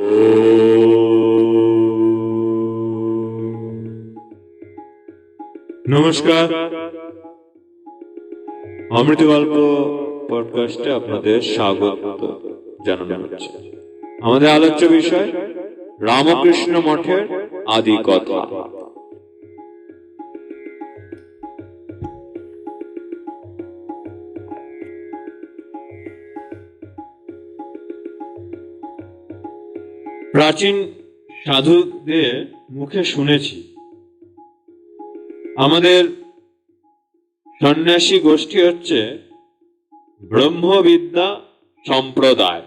নমস্কার। অমৃত গল্প পডকাস্টে আপনাদের স্বাগত জানানো হচ্ছে। আমাদের আলোচ্য বিষয়, রামকৃষ্ণ মঠের আদি কথা। প্রাচীন সাধুদের মুখে শুনেছি। আমাদের সন্ন্যাসী গোষ্ঠী হচ্ছে ব্রহ্মবিদ্যা সম্প্রদায়।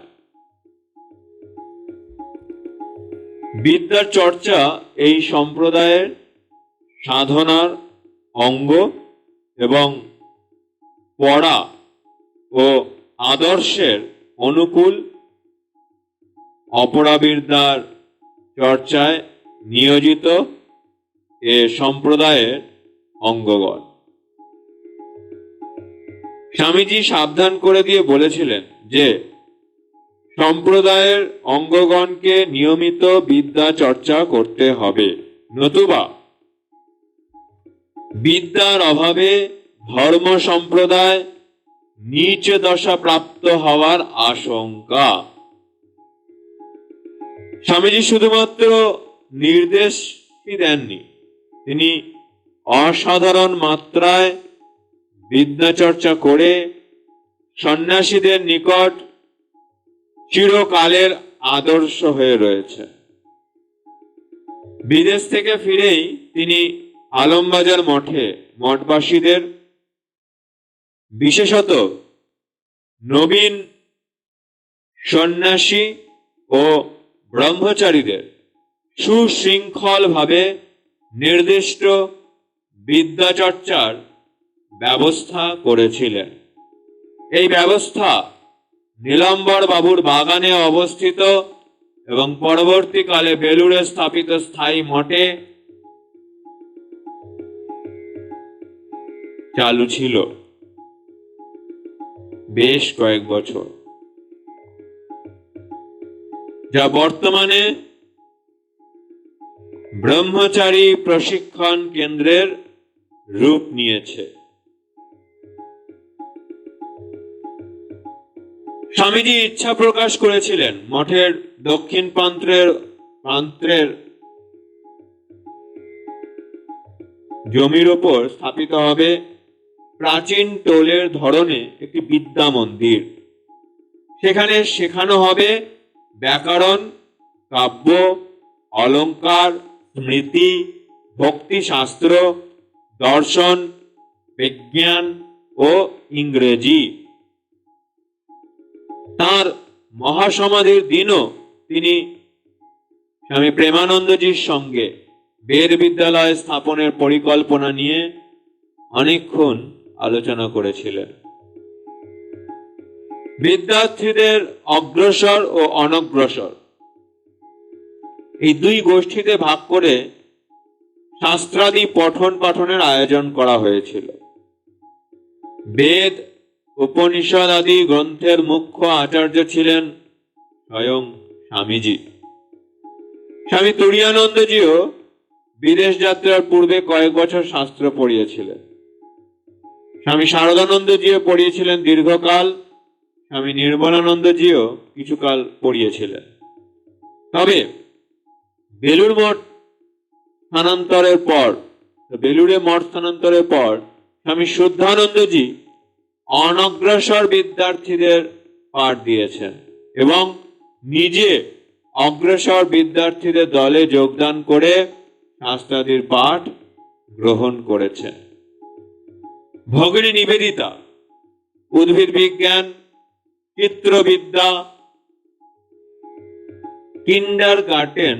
বিদ্যার চর্চা এই সম্প্রদায়ের সাধনার অঙ্গ এবং পড়া ও আদর্শের অনুকূল অপরাবিদ্যার চর্চায় নিয়োজিত এ সম্প্রদায়ের অঙ্গগণ। স্বামীজি সাবধান করে দিয়ে বলেছিলেন যে, সম্প্রদায়ের অঙ্গগণকে নিয়মিত বিদ্যা চর্চা করতে হবে, নতুবা বিদ্যার অভাবে ধর্ম সম্প্রদায় নিচ দশা প্রাপ্ত হওয়ার আশঙ্কা। স্বামীজি শুধুমাত্র নির্দেশই দেননি? তিনি অসাধারণ মাত্রায় বিদ্যাচর্চা করে সন্ন্যাসীদের নিকট চিরকালের আদর্শ হয়ে রয়েছে। বিদেশ থেকে ফিরেই তিনি আলমবাজার মঠে মঠবাসীদের, বিশেষত নবীন সন্ন্যাসী ও ব্রহ্মচারীদের সুশৃঙ্খলভাবে নির্দিষ্ট বিদ্যাচর্চার ব্যবস্থা করেছিলেন। এই ব্যবস্থা নীলাম্বর বাবুর বাগানে অবস্থিত এবং পরবর্তীকালে বেলুড়ে স্থাপিত স্থায়ী মঠে চালু ছিল। বেশ কয়েক বছর। যা বর্তমানে ব্রহ্মচারী প্রশিক্ষণ কেন্দ্রের রূপ নিয়েছে। স্বামীজি ইচ্ছা প্রকাশ করেছিলেন মঠের দক্ষিণ প্রান্তের প্রান্তের জমির ওপর স্থাপিত হবে প্রাচীন টোলের ধরনে একটি বিদ্যা মন্দির। সেখানে শেখানো হবে ব্যাকরণ, কাব্য, অলঙ্কার, স্মৃতি, ভক্তিশাস্ত্র, দর্শন, বিজ্ঞান ও ইংরেজি। তার মহাসমাধির দিনও তিনি স্বামী প্রেমানন্দজির সঙ্গে বের বিদ্যালয় স্থাপনের পরিকল্পনা নিয়ে অনেকক্ষণ আলোচনা করেছিলেন। বিদ্যার্থীদের অগ্রসর ও অনগ্রসর। এই দুই গোষ্ঠীতে ভাগ করে শাস্ত্রাদি পঠন পাঠনের আয়োজন করা হয়েছিল। বেদ, উপনিষদ আদি গ্রন্থের মুখ্য আচার্য ছিলেন স্বয়ং স্বামীজি। স্বামী তুরিয়ানন্দজিও বিদেশ যাত্রার পূর্বে কয়েক বছর শাস্ত্র পড়িয়েছিলেন। স্বামী শারদানন্দজিও পড়িয়েছিলেন দীর্ঘকাল স্বামী নির্মলানন্দজিও কিছুকাল পড়িয়েছিলেন। তবে বেলুর মঠ স্থানান্তরের পর, বেলুড়ে মঠ স্থানান্তরের পর স্বামী শুদ্ধানন্দজি অনগ্রসর বিদ্যার্থীদের পাঠ দিয়েছেন এবং নিজে অগ্রসর বিদ্যার্থীদের দলে যোগদান করে শাস্ত্রাদির পাঠ গ্রহণ করেছেন। ভগিনী নিবেদিতা, উদ্ভিদ বিজ্ঞান চিত্রবিদ্যা কিন্ডার গার্ডেন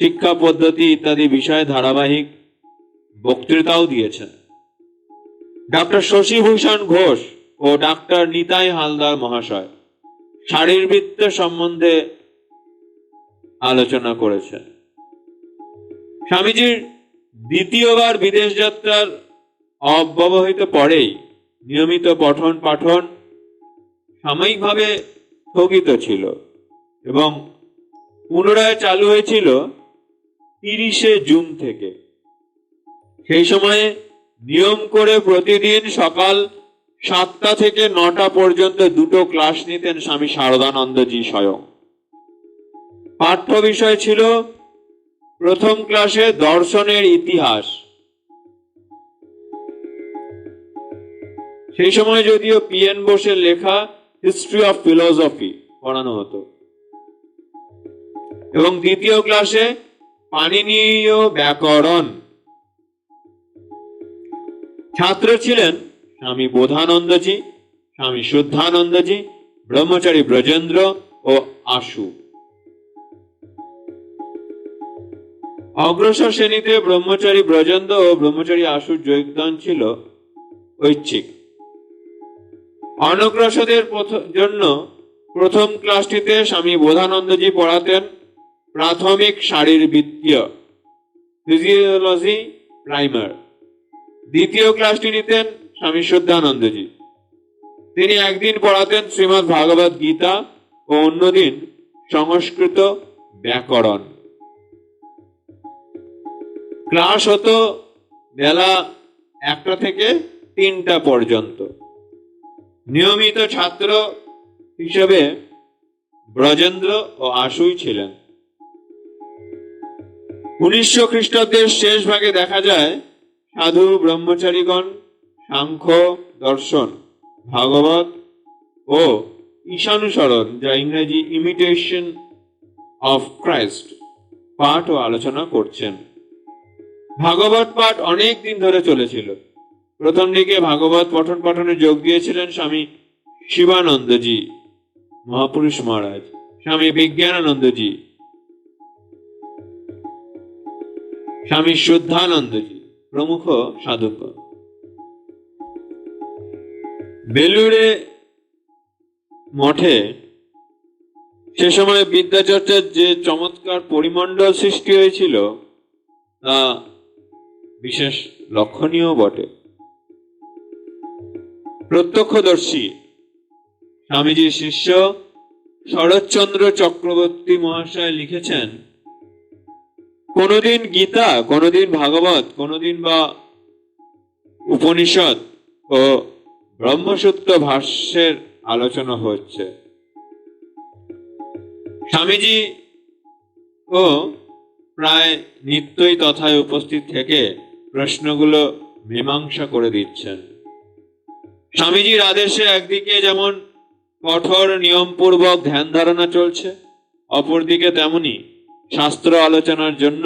শিক্ষা পদ্ধতি ইত্যাদি বিষয়ে ধারাবাহিক বক্তৃতাও দিয়েছেন। ডক্টর শশীভূষণ ঘোষ ও ডাক্তার নিতাই হালদার মহাশয় শারীরবৃত্ত সম্বন্ধে আলোচনা করেছেন। স্বামীজির দ্বিতীয়বার বিদেশ যাত্রার অব্যবহিত পরেই নিয়মিত পঠন পাঠন সাময়িকভাবে স্থগিত ছিল এবং পুনরায় চালু হয়েছিল তিরিশে জুন থেকে। সেই সময়ে নিয়ম করে প্রতিদিন সকাল সাতটা থেকে নটা পর্যন্ত দুটো ক্লাস নিতেন স্বামী শারদানন্দজি স্বয়ং। পাঠ্য বিষয় ছিল প্রথম ক্লাসে দর্শনের ইতিহাস। সেই সময় যদিও পিএন বোসের লেখা হিস্ট্রি অফ ফিলোসফি পড়ানো হতো। এবং দ্বিতীয় ক্লাসে পানিনীয় ব্যাকরণ। ছাত্র ছিলেন স্বামী বোধানন্দজি, স্বামী শুদ্ধানন্দজি, ব্রহ্মচারী ব্রজেন্দ্র ও আশু। অগ্রসর শ্রেণীতে ব্রহ্মচারী ব্রজেন্দ্র ও ব্রহ্মচারী আশুর যোগদান ছিল ঐচ্ছিক। অনগ্রসরদের প্রথ- জন্য প্রথম ক্লাসটিতে স্বামী বোধানন্দজি পড়াতেন প্রাথমিক শারীরবৃত্তীয় ফিজিওলজি প্রাইমার দ্বিতীয় ক্লাসটি নিতেন স্বামী শুদ্ধানন্দজি তিনি একদিন পড়াতেন শ্রীমৎ ভাগবত গীতা ও অন্যদিন সংস্কৃত ব্যাকরণ। ক্লাস হতো বেলা একটা থেকে তিনটা পর্যন্ত। নিয়মিত ছাত্র হিসেবে ব্রজেন্দ্র ও আশুই ছিলেন। উনিশশো খ্রিস্টাব্দের শেষ ভাগে দেখা যায়, সাধু, ব্রহ্মচারীগণ, সাংখ্য, দর্শন, ভাগবত ও ঈশানুসরণ, যা ইংরেজি ইমিটেশন অফ ক্রাইস্ট পাঠ ও আলোচনা করছেন। ভাগবত পাঠ অনেক দিন ধরে চলেছিল। প্রথম দিকে ভাগবত পঠন পাঠনে যোগ দিয়েছিলেন স্বামী শিবানন্দজি, মহাপুরুষ মহারাজ, স্বামী বিজ্ঞানানন্দজি, স্বামী শুদ্ধানন্দজি, প্রমুখ সাধকগণ বেলুড়ে মঠে সে সময় বিদ্যাচর্চার যে চমৎকার পরিমণ্ডল সৃষ্টি হয়েছিল, তা বিশেষ লক্ষণীয় বটে। প্রত্যক্ষদর্শী। স্বামীজির শিষ্য শরৎচন্দ্র চক্রবর্তী মহাশয় লিখেছেন, কোনদিন গীতা, কোনদিন ভাগবত, কোনদিন বা উপনিষদ ও ব্রহ্মসূত্র ভাষ্যের আলোচনা হচ্ছে। স্বামীজি ও প্রায় নিত্যই তথায় উপস্থিত থেকে প্রশ্নগুলো মীমাংসা করে দিচ্ছেন। স্বামীজির আদেশে একদিকে যেমন কঠোর নিয়মপূর্বক ধ্যান ধারণা চলছে, অপরদিকে তেমনি শাস্ত্র আলোচনার জন্য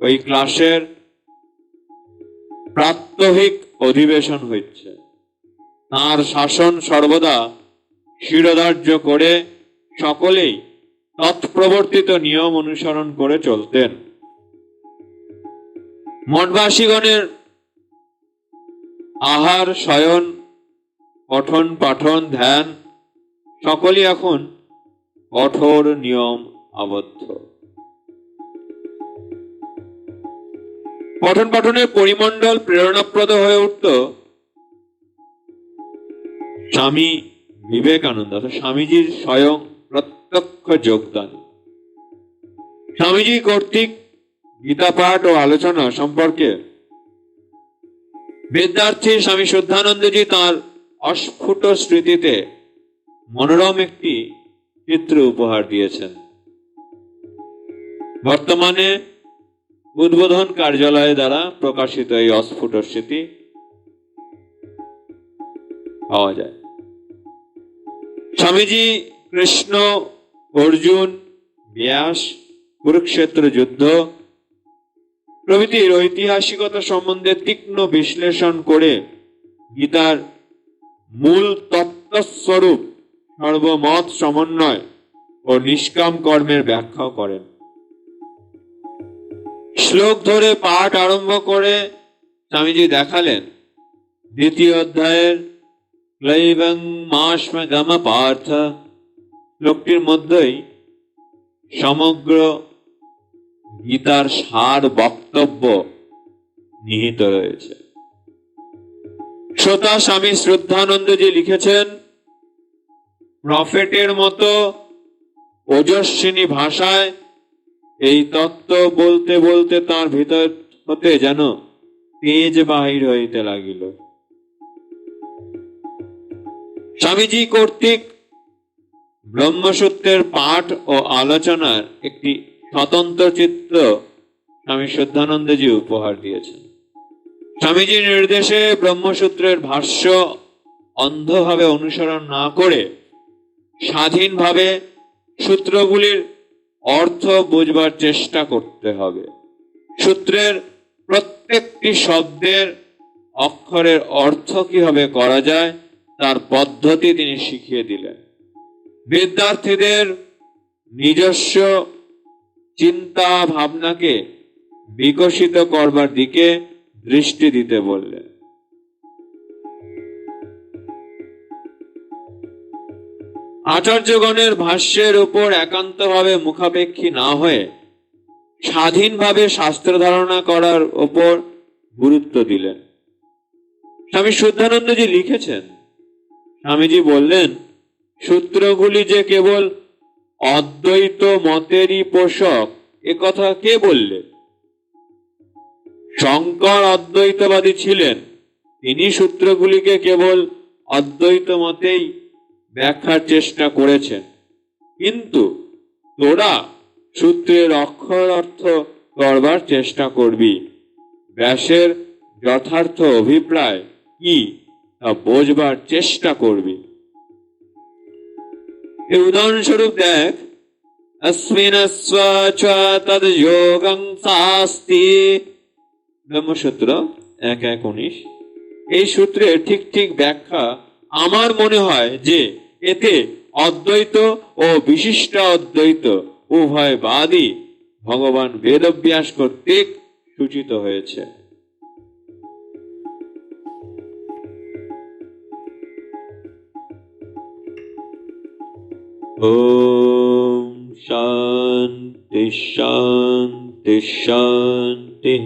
ওই ক্লাসের প্রাত্যহিক অধিবেশন হচ্ছে। তার শাসন সর্বদা শিরোধার্য করে সকলেই তৎপ্রবর্তিত নিয়ম অনুসরণ করে চলতেন। মঠবাসীগণের আহার, শয়ন পঠন, পাঠন, ধ্যান, সকলই এখন কঠোর নিয়ম আবদ্ধ। পঠন, পাঠনের পরিমণ্ডল প্রেরণাপ্রদ হয়ে উঠত স্বামী বিবেকানন্দ, অর্থাৎ স্বামীজির স্বয়ং প্রত্যক্ষ যোগদান। স্বামীজি কর্তৃক গীতা পাঠ ও আলোচনা সম্পর্কে বিদ্যার্থী স্বামী শুদ্ধানন্দজি তার অস্ফুট স্মৃতিতে মনোরম একটি চিত্র উপহার দিয়েছেন। বর্তমানে উদ্বোধন কার্যালয় দ্বারা প্রকাশিত এই অস্ফুট স্মৃতি পাওয়া যায়। স্বামীজি কৃষ্ণ, অর্জুন, ব্যাস, কুরুক্ষেত্র যুদ্ধ প্রভৃতির ঐতিহাসিকতা সম্বন্ধে তীক্ষ্ণ বিশ্লেষণ করে গীতার মূল তত্ত্বস্বরূপ সর্বমত সমন্বয় ও নিষ্কাম কর্মের ব্যাখ্যা করেন। শ্লোক ধরে পাঠ আরম্ভ করে স্বামীজি দেখালেন, দ্বিতীয় অধ্যায়ের ক্লৈবং মাস্ম পার্থ। শ্লোকটির মধ্যেই সমগ্র গীতার সার বক্তব্য নিহিত রয়েছে। শ্রোতা স্বামী শ্রদ্ধানন্দজি লিখেছেন, প্রফেটের মতো ওজস্বিনী ভাষায় এই তত্ত্ব বলতে বলতে তার ভিতর হতে যেন তেজ বাহির হইতে লাগিল। স্বামীজি কর্তৃক ব্রহ্মসূত্রের পাঠ ও আলোচনার একটি স্বতন্ত্র চিত্র স্বামী শুদ্ধানন্দজি উপহার দিয়েছেন। স্বামীজির নির্দেশে ব্রহ্মসূত্রের ভাষ্য অন্ধভাবে অনুসরণ না করে স্বাধীনভাবে সূত্রগুলির অর্থ বুঝবার চেষ্টা করতে হবে। সূত্রের প্রত্যেকটি শব্দের অক্ষরের অর্থ কীভাবে করা যায়, তার পদ্ধতি তিনি শিখিয়ে দিলেন। বিদ্যার্থীদের নিজস্ব চিন্তা ভাবনাকে বিকশিত করবার দিকে দৃষ্টি দিতে বললেন। আচার্যগণের ভাষ্যের উপর একান্তভাবে মুখাপেক্ষী না হয়ে স্বাধীনভাবে শাস্ত্র ধারণা করার ওপর গুরুত্ব দিলেন। স্বামী শুদ্ধানন্দজি লিখেছেন, স্বামীজি বললেন, সূত্রগুলি যে কেবল অদ্বৈত মতেরই পোষক কথা কে বললে? শঙ্কর অদ্বৈতবাদী ছিলেন তিনি সূত্রগুলিকে কেবল অদ্বৈত মতেই ব্যাখ্যার চেষ্টা করেছেন কিন্তু তোরা সূত্রের অক্ষর অর্থ করবার চেষ্টা করবি ব্যাসের যথার্থ অভিপ্রায় কি তা বোঝবার চেষ্টা করবি এই উদাহরণস্বরূপ দেখ अस्मिनस्व च তদ যোগং শাস্তি ব্রহ্মসূত্র এক এক উনিশ এই সূত্রের ঠিক ঠিক ব্যাখ্যা আমার মনে হয় যে এতে অদ্বৈত ও বিশিষ্ট অদ্বৈত উভয় বাদী ভগবান বেদব্যাস কর্তৃক সূচিত হয়েছে ॐ शान्ति शान्ति शान्तिः